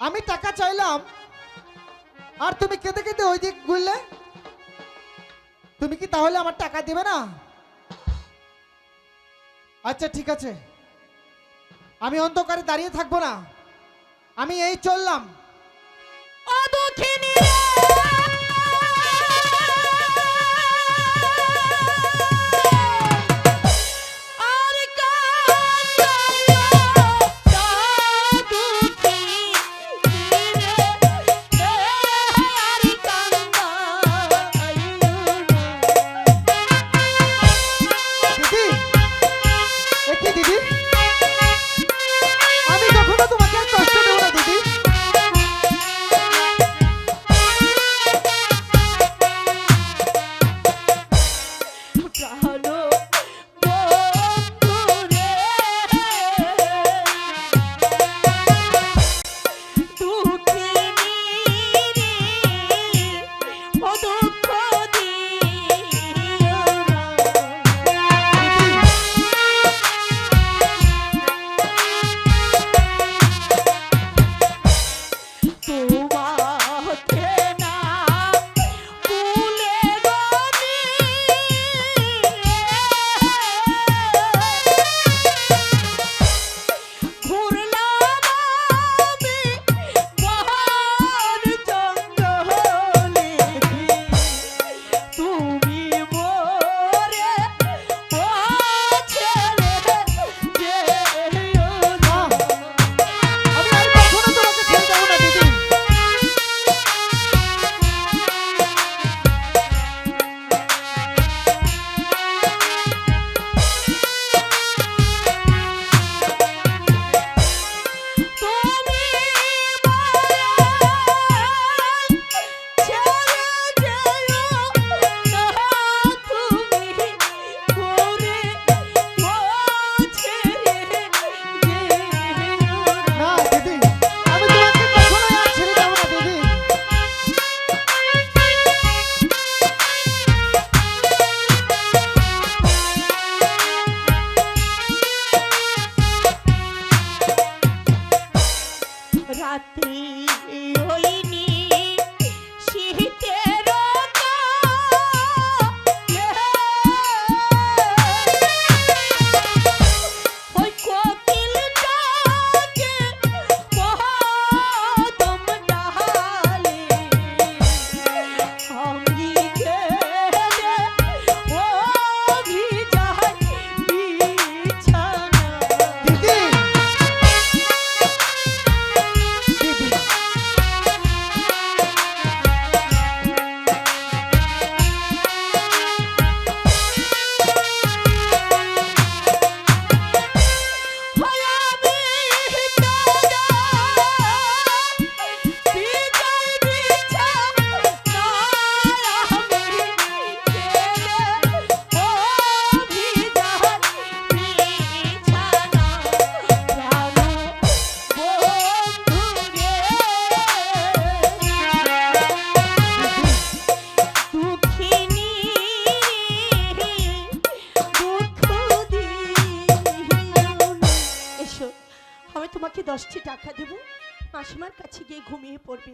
আমি টাকা চাইলাম। আর তুমি কেঁদে কেঁদে ওই দিক ঘুরলে? তুমি কি তাহলে আমার টাকা দেবে না? আচ্ছা ঠিক আছে। আমি অন্ধকারে দাঁড়িয়ে থাকব না। আমি এই চললাম। অদক্ষিণী তোমাকে দশটি টাকা দেব। মাসিমার কাছে গিয়ে ঘুমিয়ে পড়বে।